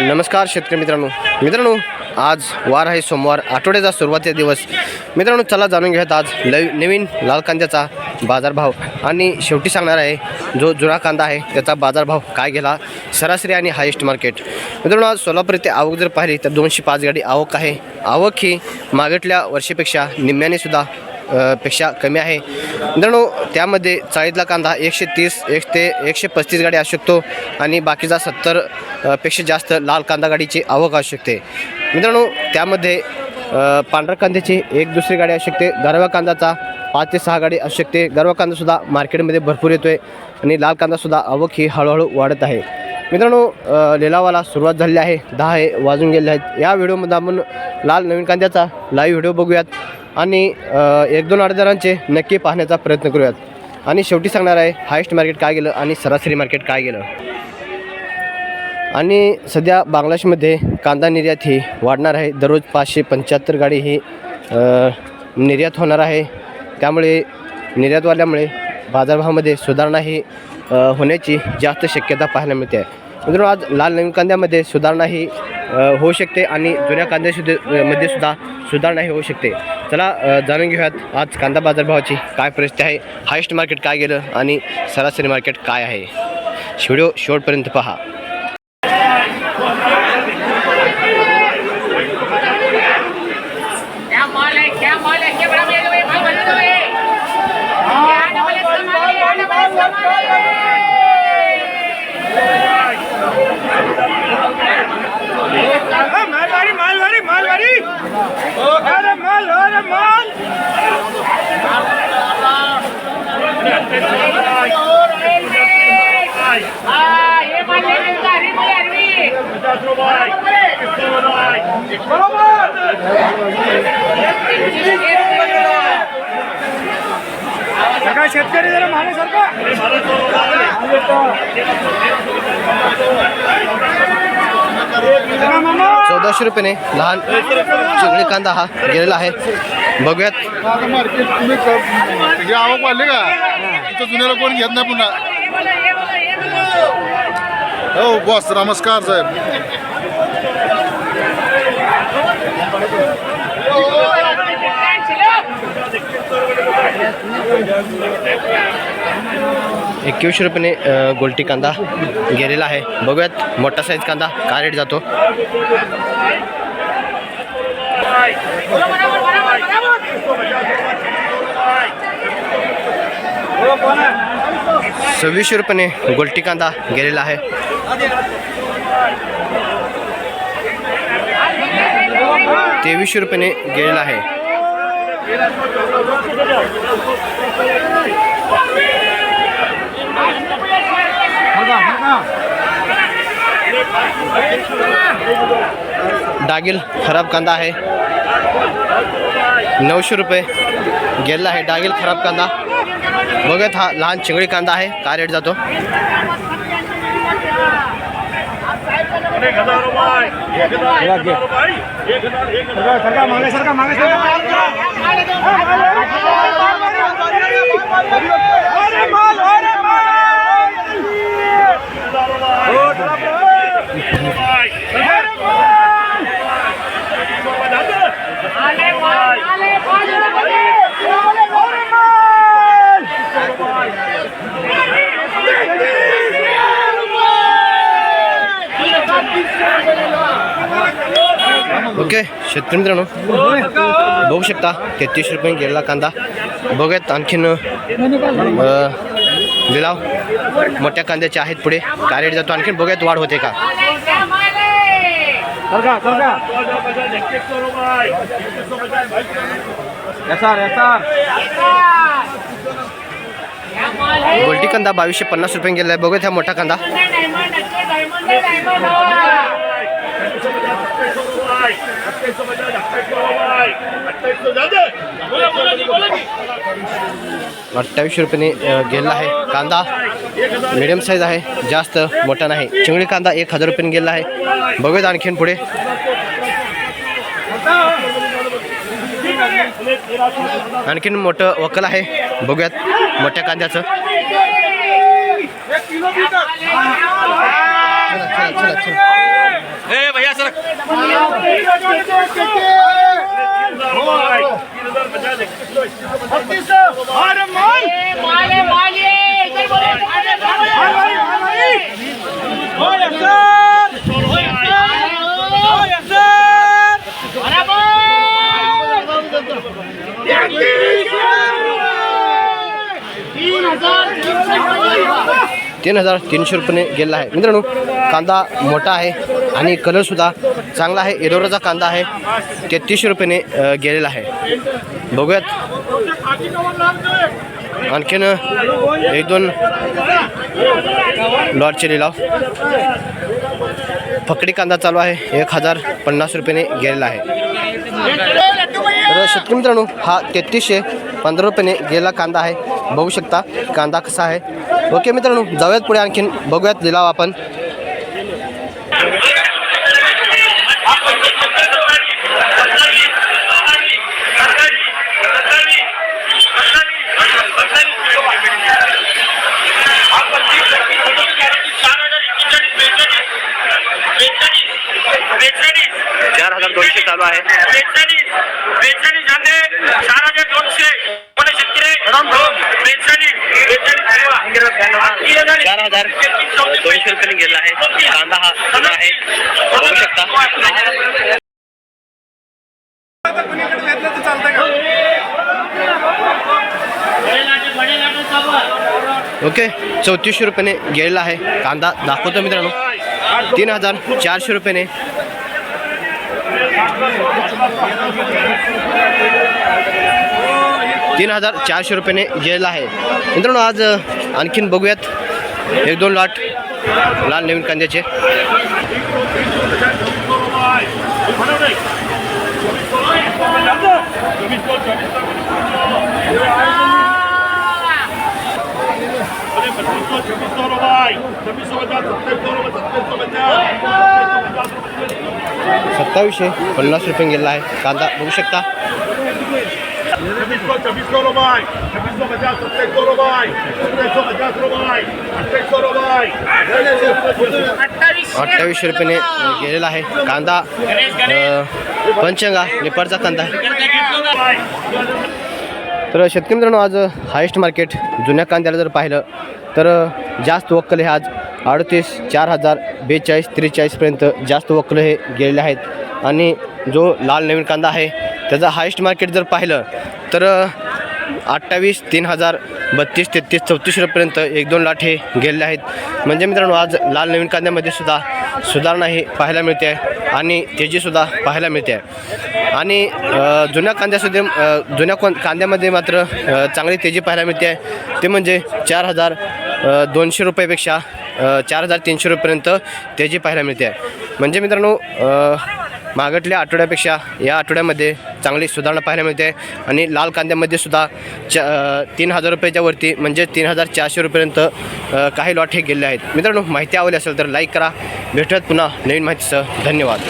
नमस्कार शेतकरी मित्रांनो. मित्रांनो आज वार आहे सोमवार आठवड्याचा सुरुवातीचा दिवस. मित्रांनो चला जाणून घेऊयात आज लव नवीन लाल कांद्याचा बाजारभाव. आणि शेवटी सांगणार आहे जो जुना कांदा आहे त्याचा बाजारभाव काय गेला? सरासरी आणि हायेस्ट मार्केट मित्रांनो आज सोलापूर येथे आवक जर पाहिली तर दोनशे पाच गाडी आवक आहे. आवक ही मागटल्या वर्षीपेक्षा निम्म्याने सुद्धा पेक्षा कमी आहे. मित्रांनो त्यामध्ये चाळीतला कांदा एकशे तीस एक ते एकशे पस्तीस गाडी असू शकतो आणि बाकीचा सत्तरपेक्षा जास्त लाल कांदा गाडीची आवक असू शकते. मित्रांनो त्यामध्ये पांढऱ्या कांद्याची एक दुसरी गाडी असू शकते. गरवा कांद्याचा पाच ते सहा गाडी असू शकते. गरवा कांदासुद्धा मार्केटमध्ये भरपूर येतो आहे आणि लाल कांदासुद्धा आवक ही हळूहळू वाढत आहे. मित्रांनो लिलावाला सुरुवात झालेली आहे. दहा हे वाजून गेले आहेत. या व्हिडिओमध्ये आपण लाल नवीन कांद्याचा लाईव्ह व्हिडिओ बघूयात. आणि एक दोन अर्जदारांचे नक्की पाहण्याचा प्रयत्न करूयात. आणि शेवटी सांगणार आहे हायेस्ट मार्केट काय गेलं आणि सरासरी मार्केट काय गेलं. आणि सध्या बांगलादेशमध्ये कांदा निर्यात ही वाढणार आहे. दररोज पाचशे पंच्याहत्तर गाडी ही निर्यात होणार आहे. त्यामुळे निर्यात वाढल्यामुळे बाजारभावामध्ये सुधारणा ही होण्याची जास्त शक्यता पाहायला मिळते. आहे मित्रांनो आज लाल नवीन कांद्यामध्ये सुधारणा ही होऊ शकते आणि जुन्या कांद्यासुद्धा मध्ये सुद्धा सुधारणा ही होऊ शकते. चला जाणून घेऊयात आज कांदा बाजारभावाची काय परिस्थिती आहे हायेस्ट मार्केट काय गेलं आणि सरासरी मार्केट काय आहे. व्हिडिओ शेवटपर्यंत पहा. सगळा शेतकरी जरा मागे सारखा मामा चौदाशे रुपयाने लहान चिंगडी कांदा हा गेलेला आहे. बघूयात. हे आवक वाढली का जुन्याला कोण घेत नाही पुन्हा हो. बॉस नमस्कार साहेब एकवीसशे रुपयाने गोल्टी गोलटी कांदा गेलेला आहे. बघूयात मोठा साईज कांदा का रेट जातो? सव्वीसशे रुपयाने गोलटी कांदा गेलेला आहे. तेवीसशे रुपयाने गेलेला आहे. डागिल खराब कांदा आहे नऊशे रुपये गेलेला आहे डागिल खराब कांदा। बघत हा लहान चिंगडी कांदा आहे काय रेट जातो? सरका ओके शेतकरी मित्रांनो बघू शकता तेहतीस रुपये गेलेला कांदा. बघूयात आणखीन लिलाव. मोठ्या कांद्याचे आहेत पुढे. काय रेट जातो. आणखीन बघूयात वाढ होते का? गोलटी कांदा बावीसशे पन्नास रुपये गेलेला आहे. बघूयात हा मोठा कांदा. अठ्ठावीसशे रुपयाने अ, गेलेला आहे. कांदा मिडियम साईज आहे जास्त मोठा नाही. चिंगडी कांदा एक हजार रुपयाने गेलेला आहे. बघूयात आणखीन पुढे. आणखीन मोठं वकल आहे. बघूयात मोठ्या कांद्याचं. तीन हजार तीनशे रुपये. गेलेला आहे. मित्रांनो कांदा मोठा आहे आणि कलरसुद्धा चांगला आहे. एरोराचा कांदा आहे. तेहतीसशे रुपयाने गेलेला आहे. बघूयात. आणखीन एक दोन लॉटचे लिलाव. फकडी कांदा चालू आहे. एक हजार पन्नास रुपयाने गेलेला आहे. तर शेतकरी मित्रांनो हा तेहतीसशे पंधरा रुपयाने गेलेला कांदा आहे. बघू शकता कांदा कसा आहे. ओके मित्रांनो जाऊयात पुढे आणखीन. बघूयात लिलाव आपण. चालू आहे. चार हजार दोनशे रुपयाने गेला आहे. कांदा हा आहे. बघू शकता. ओके चौतीसशे रुपयाने गेलेला आहे. कांदा दाखवतो मित्रांनो. तीन हजार चारशे रुपयाने तीन हजार चारशे रुपयाने जेल आहे. मित्रांनो आज आणखीन बघूयात. एक दोन लाट लाल नवीन कांद्याचे. सत्तावीसशे पन्नास रुपये गेलेला आहे. कांदा बघू शकता. अठ्ठावीसशे. रुपयाने गेलेला आहे. कांदा पंचंगा निपाडचा कांदा. आहे तर शेतकरी मित्रांनो आज हायेस्ट मार्केट जुन्या कांद्याला जर पाहिलं तर जास्त वक्कल हे आज. अडतीस चार हजार बेचाळीस त्रेचाळीसपर्यंत जास्त वक्र हे गेलेले आहेत. आणि जो लाल नवीन कांदा आहे त्याचा हायेस्ट मार्केट जर पाहिलं तर अठ्ठावीस तीन हजार बत्तीस तेहतीस चौतीस रुपयेपर्यंत एक दोन लाट हे गेलेले आहेत. म्हणजे मित्रांनो आज लाल नवीन कांद्यामध्ये सुद्धा सुधारणा ही पाहायला मिळते आहे आणि तेजीसुद्धा पाहायला मिळते. आहे आणि जुन्या कांद्यासुद्धा जुन्या कोण कांद्यामध्ये मात्र चांगली तेजी पाहायला मिळते. आहे ते म्हणजे चार हजार दोनशे रुपयापेक्षा चार हजार तीनशे रुपयेपर्यंत तेजी पाहायला मिळते. आहे म्हणजे मित्रांनो मागटल्या आठवड्यापेक्षा या आठवड्यामध्ये चांगली सुधारणा पाहायला मिळते आणि लाल कांद्यामध्ये सुद्धा च तीन हजार रुपयाच्या वरती म्हणजे तीन हजार चारशे रुपयेपर्यंत काही लॉट हे गेले आहेत. मित्रांनो माहिती आवडली असेल तर लाईक करा. भेटत पुन्हा नवीन माहितीसह. धन्यवाद.